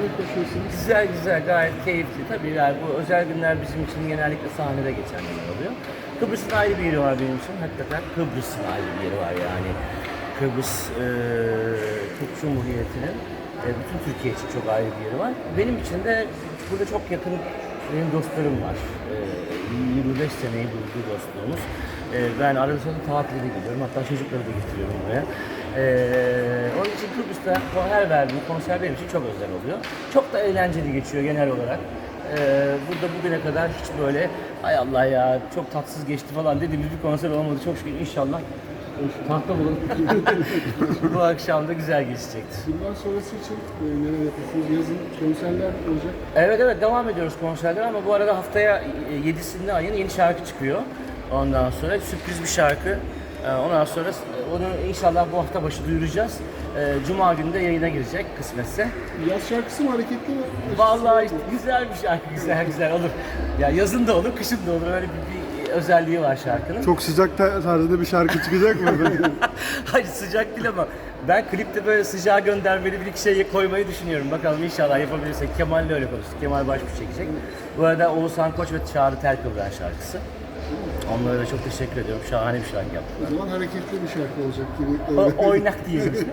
konsere koşuyorsunuz. Güzel güzel gayet keyifli. Tabii yani bu özel günler bizim için genellikle sahnede geçen günler oluyor. Kıbrıs'ın ayrı bir yeri var benim için. Hakikaten Kıbrıs'ın ayrı bir yeri var yani. Kıbrıs e, Türk Cumhuriyeti'nin e, bütün Türkiye için çok ayrı bir yeri var. Benim için de burada çok yakın benim dostlarım var. E, 25 seneyi buldu dostluğumuz. E, ben arada sırada tatile gidiyorum. Hatta çocukları da getiriyorum buraya. E, Kıbrıs'ta her verdiğim konser benim için çok özel oluyor. Çok da eğlenceli geçiyor genel olarak. Ee, burada bugüne kadar hiç böyle ay Allah ya çok tatsız geçti falan dediğimiz bir konser olmadı. Çok şükür inşallah tahta bulun. Bu akşam da güzel geçecektir. Bundan sonrası için e, neler yapıyorsunuz? Yazın konserler olacak. Evet evet devam ediyoruz konserler ama bu arada haftaya 7'sinde ayın yeni şarkı çıkıyor. Ondan sonra sürpriz bir şarkı. Ee, Ondan sonra onu inşallah bu hafta başı duyuracağız. Ee, Cuma günü de yayına girecek kısmetse. Yaz şarkısı mı hareketli mi? Vallahi güzel bir şarkı, güzel güzel olur. Ya yazın da olur, kışın da olur. Öyle bir, bir özelliği var şarkının. Çok sıcak ta- tarzında bir şarkı çıkacak mı? Hayır sıcak değil ama ben klipte böyle sıcağı göndermeli bir iki şey koymayı düşünüyorum. Bakalım inşallah yapabilirsek. Kemal'le öyle konuştuk. Kemal Başbuğ çekecek. Bu arada Oğuzhan Koç ve Çağrı Terkıvran şarkısı. Onlara da çok teşekkür ediyorum. Şahane bir şarkı yaptılar. O zaman hareketli bir şarkı olacak gibi. O, oynak diyelim.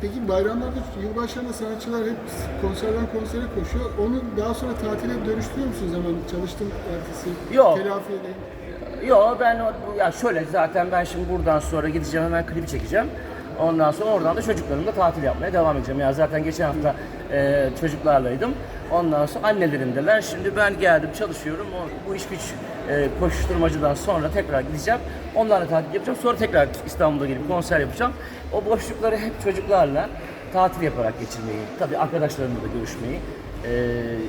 Peki bayramlarda yılbaşlarında sanatçılar hep konserden konsere koşuyor. Onu daha sonra tatile dönüştürüyor musunuz hemen? Çalıştım ertesi. Yok. Telafi edeyim. Yo ben o, ya şöyle zaten ben şimdi buradan sonra gideceğim hemen klibi çekeceğim. Ondan sonra oradan da çocuklarımla tatil yapmaya devam edeceğim. Ya zaten geçen hafta e, çocuklarlaydım. Ondan sonra annelerimdeler. Şimdi ben geldim çalışıyorum. O, bu iş güç e, koşuşturmacıdan sonra tekrar gideceğim. Onlarla tatil yapacağım. Sonra tekrar İstanbul'a gelip konser yapacağım. O boşlukları hep çocuklarla tatil yaparak geçirmeyi, tabii arkadaşlarımla da görüşmeyi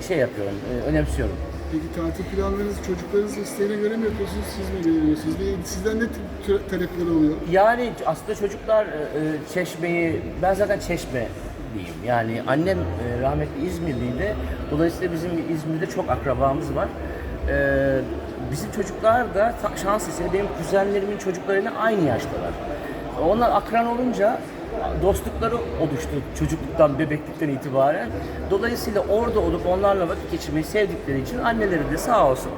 şey yapıyorum, e, önemsiyorum. Peki tatil planlarınızı çocuklarınızın isteğine göre mi yapıyorsunuz? Siz mi belirliyorsunuz? Sizden ne tip talepler oluyor? Yani aslında çocuklar e, e, Çeşme'yi, ben zaten Çeşme diyeyim. Yani annem e, rahmetli İzmirliydi. Dolayısıyla bizim İzmir'de çok akrabamız var. E, bizim çocuklar da şans eseri benim kuzenlerimin çocuklarıyla aynı yaştalar. Onlar akran olunca dostlukları oluştu çocukluktan, bebeklikten itibaren. Dolayısıyla orada olup onlarla vakit geçirmeyi sevdikleri için anneleri de sağ olsun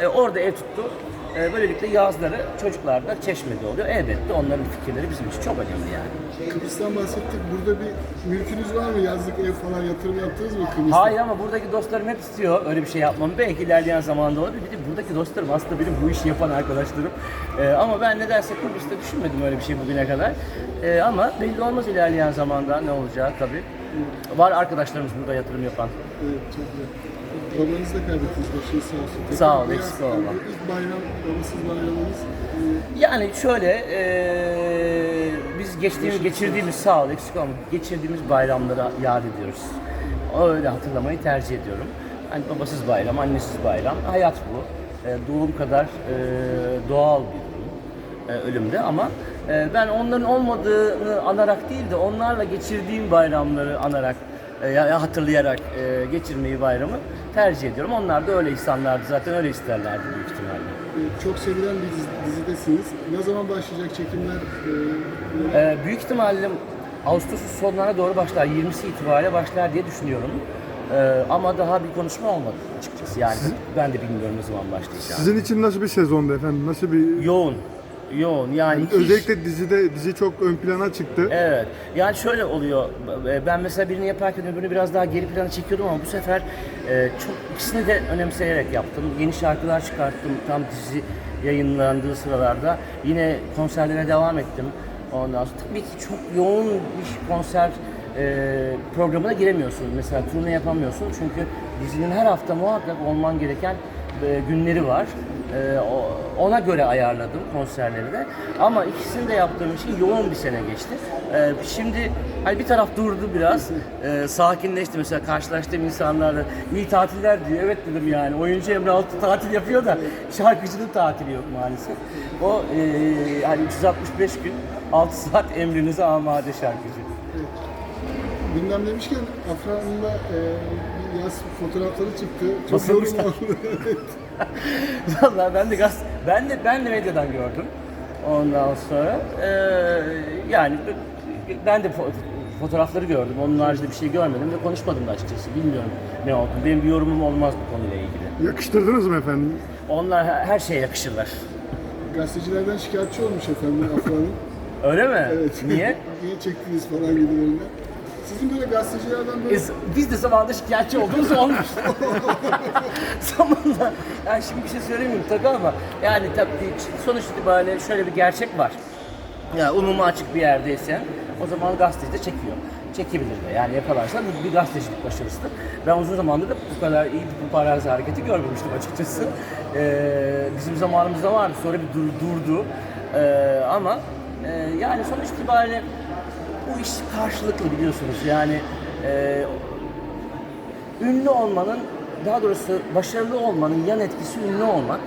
e, orada ev tuttu. E, böylelikle yazları çocuklar da Çeşme'de oluyor. Elbette onların fikirleri bizim için çok önemli yani. Kıbrıs'tan bahsettik. Burada bir mülkünüz var mı? Yazlık ev falan yatırım yaptınız mı Kıbrıs'ta? Hayır ama buradaki dostlarım hep istiyor öyle bir şey yapmamı. Belki ilerleyen zamanda olabilir. Bir de buradaki dostlarım aslında benim bu işi yapan arkadaşlarım. E, ama ben nedense Kıbrıs'ta düşünmedim öyle bir şey bugüne kadar. E, ama belli olmaz ilerleyen zamanda ne olacağı tabii. Var arkadaşlarımız burada yatırım yapan. Evet, çok güzel. Babanızı da kaybettiniz. Başınız sağ olsun. Tekrar Sağ ol, biraz- eksik olma. İlk bayram, babasız bayramınız. e, Yani şöyle, eee, biz geçtiğimiz, geçirdiğimiz, sağ ol eksik olma, geçirdiğimiz bayramlara yad ediyoruz. Öyle hatırlamayı tercih ediyorum. Hani babasız bayram, annesiz bayram, hayat bu. Eee, doğum kadar eee, doğal bir durum eee, ölümde ama eee, ben onların olmadığını anarak değil de onlarla geçirdiğim bayramları anarak, ya hatırlayarak eee, geçirmeyi bayramı tercih ediyorum. Onlar da öyle insanlardı zaten öyle isterlerdi büyük ihtimalle. e, çok sevilen bir dizi- dizidesiniz. Ne zaman başlayacak çekimler? E, Ee, büyük ihtimalle Ağustos'un sonlarına doğru başlar. 20'si itibariyle başlar diye düşünüyorum. Ee, ama daha bir konuşma olmadı açıkçası. Yani ben de bilmiyorum ne zaman başlayacağını. Sizin için nasıl bir sezondu efendim? Nasıl bir... Yoğun. Yoğun. Yani iş- Özellikle dizide dizi çok ön plana çıktı. Evet. Yani şöyle oluyor. Ben mesela birini yaparken öbürünü biraz daha geri plana çekiyordum ama bu sefer e, çok ikisini de önemseyerek yaptım. Yeni şarkılar çıkarttım tam dizi yayınlandığı sıralarda. Yine konserlere devam ettim. Ondan sonra tabii ki çok yoğun bir konser e, programına giremiyorsun. Mesela turne yapamıyorsun çünkü dizinin her hafta muhakkak olman gereken e, günleri var. Ee, ona göre ayarladım konserleri de. Ama ikisini de yaptığım için yoğun bir sene geçti. Ee, şimdi hani bir taraf durdu biraz, ee, sakinleşti mesela karşılaştığım insanlarla iyi tatiller diyor. Evet dedim yani oyuncu Emre Altı tatil yapıyor da şarkıcının tatili yok maalesef. O ee, hani 365 gün 6 saat emrinize amade şarkıcı. Gündem demişken Afran'da e, bir yaz fotoğrafları çıktı. Çok Basılmışlar. yorum oldu. Evet. Vallahi ben de gaz, ben de ben de medyadan gördüm. Ondan sonra eee, yani ben de fo- fotoğrafları gördüm. Onun haricinde bir şey görmedim ve konuşmadım da açıkçası. Bilmiyorum ne oldu. Benim bir yorumum olmaz bu konuyla ilgili. Yakıştırdınız mı efendim? Onlar her her şeye yakışırlar. Gazetecilerden şikayetçi olmuş efendim Afra Hanım. Öyle mi? Evet. Niye? Niye çektiniz falan gibilerinden. Sizin böyle gazetecilerden böyle Biz, biz de zamanında şikayetçi olduğumuz olmuş. Zamanla. Yani şimdi bir şey söylemiyorum tabii ama yani tabii sonuç itibariyle şöyle bir gerçek var. Ya umuma açık bir yerdeysen o zaman gazeteci de çekiyor. Çekebilir de yani yakalarsan bir gazetecilik başarısıdır. Ben uzun zamandır da bu kadar iyi bir paparazzi hareketi görmemiştim açıkçası. Ee, bizim zamanımızda vardı sonra bir dur, durdu. Ee, ama e, yani sonuç itibariyle bu iş karşılıklı biliyorsunuz yani e, ünlü olmanın daha doğrusu başarılı olmanın yan etkisi ünlü olmak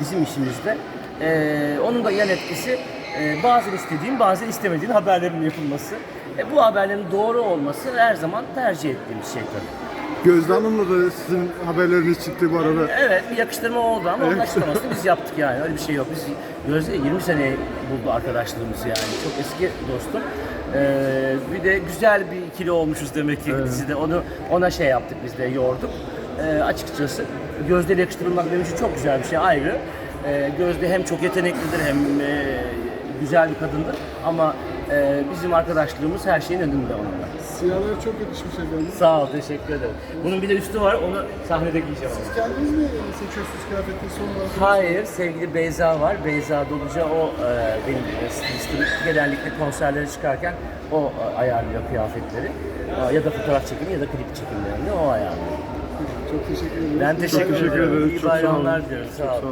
bizim işimizde. Ee, onun da yan etkisi e, bazen istediğin bazen istemediğin haberlerin yapılması. E, bu haberlerin doğru olması her zaman tercih ettiğimiz şey tabii. Gözde Hanım'la da sizin haberleriniz çıktı bu arada. Evet bir yakıştırma oldu ama onun açıklamasını biz yaptık yani öyle bir şey yok. Biz Gözde 20 sene buldu arkadaşlığımız yani çok eski dostum. Ee, bir de güzel bir ikili olmuşuz demek ki dizide onu ona şey yaptık biz de yorduk. Ee, açıkçası Gözde yakıştırılmak benim için çok güzel bir şey ayrı. Ee, Gözde hem çok yeteneklidir hem e, güzel bir kadındır ama e, bizim arkadaşlığımız her şeyin önünde onunla. Siyahlar çok yakışmış efendim. Sağ ol, teşekkür ederim. Bunun bir de üstü var, onu sahnede giyeceğim. Siz kendiniz mi seçiyorsunuz kıyafetleri son olarak? Hayır, sevgili Beyza var. Beyza Doluca o e, benim e, stilistim. Genellikle konserlere çıkarken o e, ayarlıyor kıyafetleri. E, ya da fotoğraf çekimi ya da klip çekimlerini o ayarlıyor. Çok teşekkür ederim. Ben teşekkür, teşekkür ederim. İyi Çok sağ olun. bayramlar diliyorum. Sağ olun.